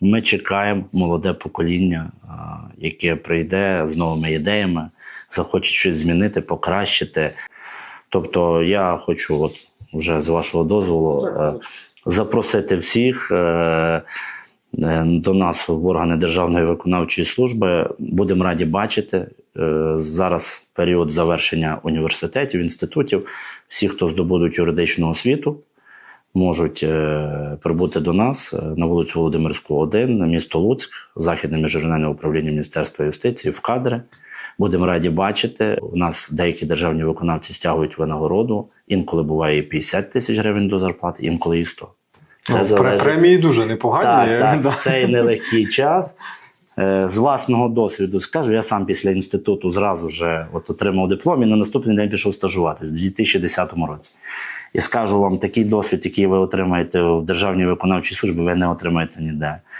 Ми чекаємо молоде покоління, яке прийде з новими ідеями, захоче щось змінити, покращити. Тобто, я хочу, от вже з вашого дозволу, е, запросити всіх е, е, до нас в органи Державної виконавчої служби. Будемо раді бачити. Зараз період завершення університетів, інститутів. Всі, хто здобудуть юридичну освіту, можуть е, прибути до нас е, на вулицю Володимирську, 1, місто Луцьк, Західне міжрегіональне управління Міністерства юстиції в кадри. Будемо раді бачити. У нас деякі державні виконавці стягують винагороду. Інколи буває і 50 тисяч гривень до зарплати, інколи і 100. Ну, пре- Премії дуже непогані. Так, так, Да. в цей нелегкий час. Е, З власного досвіду скажу, я сам після інституту зразу вже от отримав диплом і на наступний день пішов стажувати в 2010 році. І скажу вам, такий досвід, який ви отримаєте в Державній виконавчій службі, ви не отримаєте ніде.